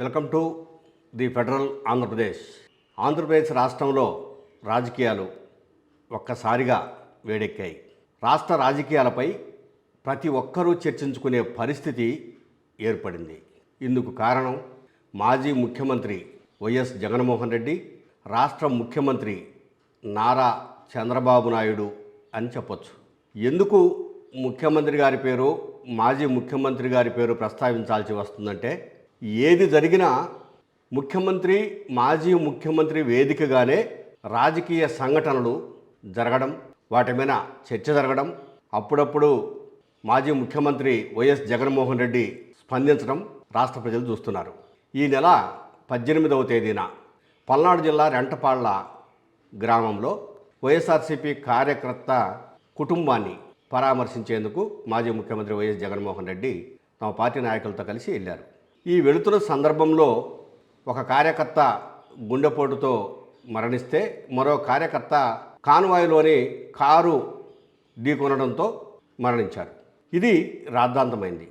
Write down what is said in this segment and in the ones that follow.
Welcome to the Federal Andhra Pradesh. Andhra Pradesh రాష్ట్రంలో రాజకీయాలు ఒక్కసారిగా వేడెక్కాయి. రాష్ట్ర రాజకీయాలపై ప్రతి ఒక్కరూ చర్చించుకునే పరిస్థితి ఏర్పడింది. ఇందుకు కారణం మాజీ ముఖ్యమంత్రి వైఎస్ జగన్మోహన్ రెడ్డి రాష్ట్ర ముఖ్యమంత్రి నారా చంద్రబాబు నాయుడు అని చెప్పొచ్చు. ఎందుకు ముఖ్యమంత్రి గారి పేరు మాజీ ముఖ్యమంత్రి గారి పేరు ప్రస్తావించాల్సి వస్తుందంటే ఏది జరిగినా ముఖ్యమంత్రి మాజీ ముఖ్యమంత్రి వేదికగానే రాజకీయ సంఘటనలు జరగడం వాటి మీద చర్చ జరగడం అప్పుడప్పుడు మాజీ ముఖ్యమంత్రి వైఎస్ జగన్మోహన్ రెడ్డి స్పందించడం రాష్ట్ర ప్రజలు చూస్తున్నారు. ఈ నెల పద్దెనిమిదవ తేదీన పల్నాడు జిల్లా రెంటపాళ్ళ గ్రామంలో వైఎస్ఆర్సీపీ కార్యకర్త కుటుంబాన్ని పరామర్శించేందుకు మాజీ ముఖ్యమంత్రి వైఎస్ జగన్మోహన్ రెడ్డి తమ పార్టీ నాయకులతో కలిసి వెళ్ళారు. ఈ వెలుతురు సందర్భంలో ఒక కార్యకర్త గుండెపోటుతో మరణిస్తే మరో కార్యకర్త కాన్వాయ్లోని కారు ఢీకొనడంతో మరణించారు. ఇది రాద్ధాంతమైంది.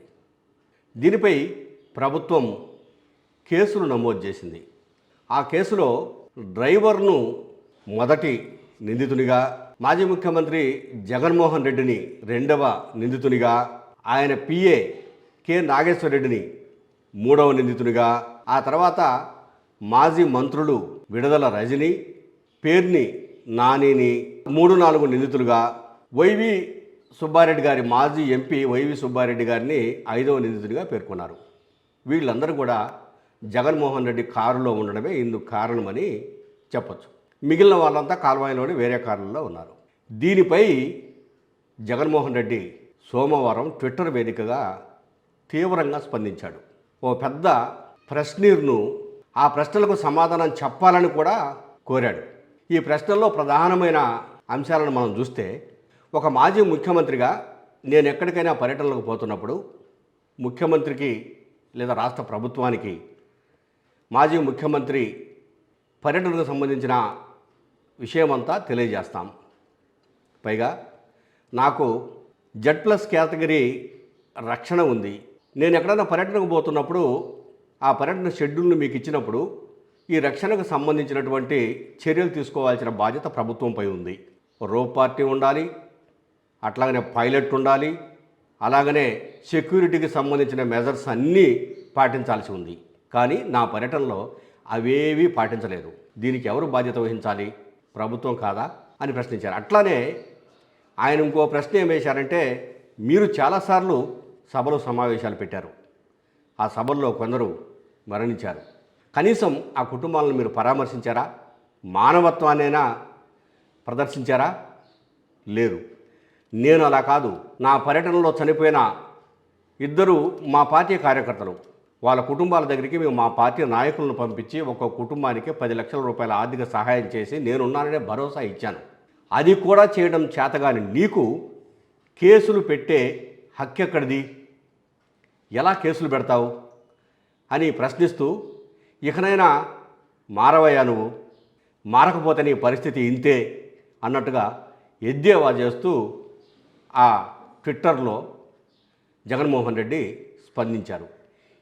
దీనిపై ప్రభుత్వం కేసులు నమోదు చేసింది. ఆ కేసులో డ్రైవర్ను మొదటి నిందితునిగా మాజీ ముఖ్యమంత్రి జగన్మోహన్ రెడ్డిని రెండవ నిందితునిగా ఆయన పిఏ కె నాగేశ్వర రెడ్డిని మూడవ నిందితునిగా ఆ తర్వాత మాజీ మంత్రులు విడుదల రజని పేర్ని నానిని మూడు నాలుగు నిందితులుగా వైవి సుబ్బారెడ్డి గారి మాజీ ఎంపీ వైవి సుబ్బారెడ్డి గారిని ఐదవ నిందితుడిగా పేర్కొన్నారు. వీళ్ళందరూ కూడా జగన్మోహన్ రెడ్డి కారులో ఉండడమే ఇందుకు కారణమని చెప్పచ్చు. మిగిలిన వాళ్ళంతా కాల్వాయిలోని వేరే కారుల్లో ఉన్నారు. దీనిపై జగన్మోహన్ రెడ్డి సోమవారం ట్విట్టర్ వేదికగా తీవ్రంగా స్పందించాడు. ఓ పెద్ద ప్రశ్నీర్ను ఆ ప్రశ్నలకు సమాధానం చెప్పాలని కూడా కోరాడు. ఈ ప్రశ్నల్లో ప్రధానమైన అంశాలను మనం చూస్తే ఒక మాజీ ముఖ్యమంత్రిగా నేను ఎక్కడికైనా పర్యటనలకు పోతున్నప్పుడు ముఖ్యమంత్రికి లేదా రాష్ట్ర ప్రభుత్వానికి మాజీ ముఖ్యమంత్రి పర్యటనకు సంబంధించిన విషయమంతా తెలియజేస్తాం. పైగా నాకు జెడ్ ప్లస్ కేటగిరీ రక్షణ ఉంది. నేను ఎక్కడైనా పర్యటనకు పోతున్నప్పుడు ఆ పర్యటన షెడ్యూల్ను మీకు ఇచ్చినప్పుడు ఈ రక్షణకు సంబంధించినటువంటి చర్యలు తీసుకోవాల్సిన బాధ్యత ప్రభుత్వంపై ఉంది. రో పార్టీ ఉండాలి అట్లాగనే పైలట్ ఉండాలి అలాగనే సెక్యూరిటీకి సంబంధించిన మెజర్స్ అన్నీ పాటించాల్సి ఉంది. కానీ నా పర్యటనలో అవేవీ పాటించలేదు. దీనికి ఎవరు బాధ్యత వహించాలి? ప్రభుత్వం కాదా? అని ప్రశ్నించారు. అట్లానే ఆయన ఇంకో ప్రశ్న ఏం వేశారంటే మీరు చాలాసార్లు సభలు సమావేశాలు పెట్టారు. ఆ సభల్లో కొందరు మరణించారు. కనీసం ఆ కుటుంబాలను మీరు పరామర్శించారా? మానవత్వాన్నైనా ప్రదర్శించారా? లేరు నేను అలా కాదు. నా పర్యటనలో చనిపోయిన ఇద్దరు మా పార్టీ కార్యకర్తలు. వాళ్ళ కుటుంబాల దగ్గరికి మేము మా పార్టీ నాయకులను పంపించి ఒక కుటుంబానికి పది లక్షల రూపాయల ఆర్థిక సహాయం చేసి నేనున్నాననే భరోసా ఇచ్చాను. అది కూడా చేయడం చేతగాని నీకు కేసులు పెట్టే హక్కు ఎక్కడిది? ఎలా కేసులు పెడతావు? అని ప్రశ్నిస్తూ ఇకనైనా మారవయ్యా నువ్వు. మారకపోతే నీ పరిస్థితి ఇంతే అన్నట్టుగా ఎద్దేవా చేస్తూ ఆ ట్విట్టర్లో జగన్మోహన్ రెడ్డి స్పందించారు.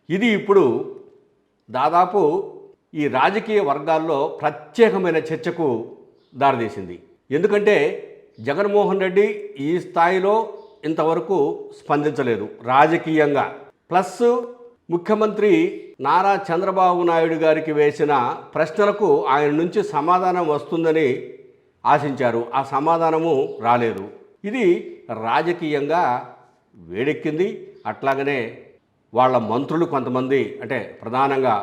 ఇది ఇప్పుడు దాదాపు ఈ రాజకీయ వర్గాల్లో ప్రత్యేకమైన చర్చకు దారితీసింది. ఎందుకంటే జగన్మోహన్ రెడ్డి ఈ స్థాయిలో ఇంతవరకు స్పందించలేదు రాజకీయంగా. ప్లస్ ముఖ్యమంత్రి నారా చంద్రబాబు నాయుడు గారికి వేసిన ప్రశ్నలకు ఆయన నుంచి సమాధానం వస్తుందని ఆశించారు. ఆ సమాధానము రాలేదు. ఇది రాజకీయంగా వేడెక్కింది. అట్లాగనే వాళ్ళ మంత్రులు కొంతమంది అంటే ప్రధానంగా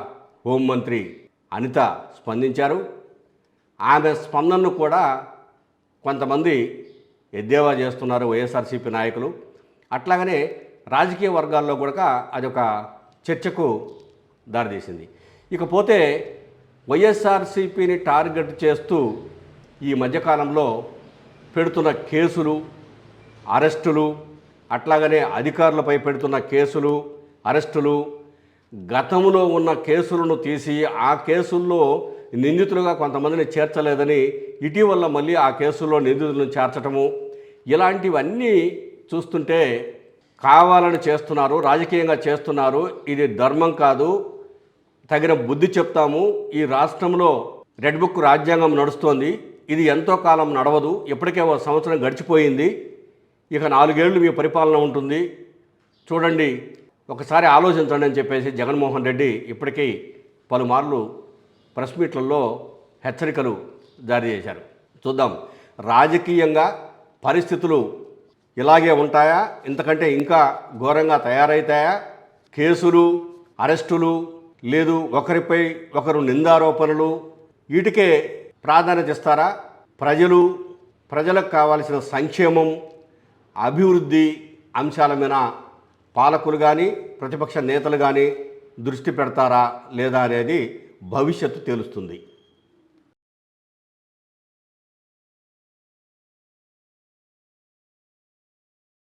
హోంమంత్రి అనిత స్పందించారు. ఆమె స్పందనను కూడా కొంతమంది ఎద్దేవా చేస్తున్నారు వైఎస్ఆర్సీపీ నాయకులు. అట్లాగనే రాజకీయ వర్గాల్లో కూడా అదొక చర్చకు దారితీసింది. ఇకపోతే వైఎస్ఆర్సీపీని టార్గెట్ చేస్తూ ఈ మధ్యకాలంలో పెడుతున్న కేసులు అరెస్టులు అట్లాగనే అధికారులపై పెడుతున్న కేసులు అరెస్టులు గతంలో ఉన్న కేసులను తీసి ఆ కేసుల్లో నిందితులుగా కొంతమందిని చేర్చలేదని ఇటీవల మళ్ళీ ఆ కేసుల్లో నిందితులను చేర్చటము ఇలాంటివన్నీ చూస్తుంటే కావాలని చేస్తున్నారు రాజకీయంగా చేస్తున్నారు ఇది ధర్మం కాదు. తగిన బుద్ధి చెప్తాము. ఈ రాష్ట్రంలో రెడ్ బుక్ రాజ్యాంగం నడుస్తోంది. ఇది ఎంతో కాలం నడవదు. ఇప్పటికే ఒక సంవత్సరం గడిచిపోయింది. ఇక నాలుగేళ్ళు మీ పరిపాలన ఉంటుంది. చూడండి ఒకసారి ఆలోచించండి అని చెప్పేసి జగన్మోహన్ రెడ్డి ఇప్పటికీ పలుమార్లు ప్రెస్ మీట్లలో హెచ్చరికలు జారీ చేశారు. చూద్దాం. రాజకీయంగా పరిస్థితులు ఇలాగే ఉంటాయా? ఇంతకంటే ఇంకా ఘోరంగా తయారవుతాయా కేసులు అరెస్టులు లేదు ఒకరిపై ఒకరు నిందారోపణలు వీటికే ప్రాధాన్యత ఇస్తారా? ప్రజలు ప్రజలకు కావాల్సిన సంక్షేమం అభివృద్ధి అంశాల మీద పాలకులు కానీ ప్రతిపక్ష నేతలు కానీ దృష్టి పెడతారా లేదా అనేది భవిష్యత్తు తెలుస్తుంది.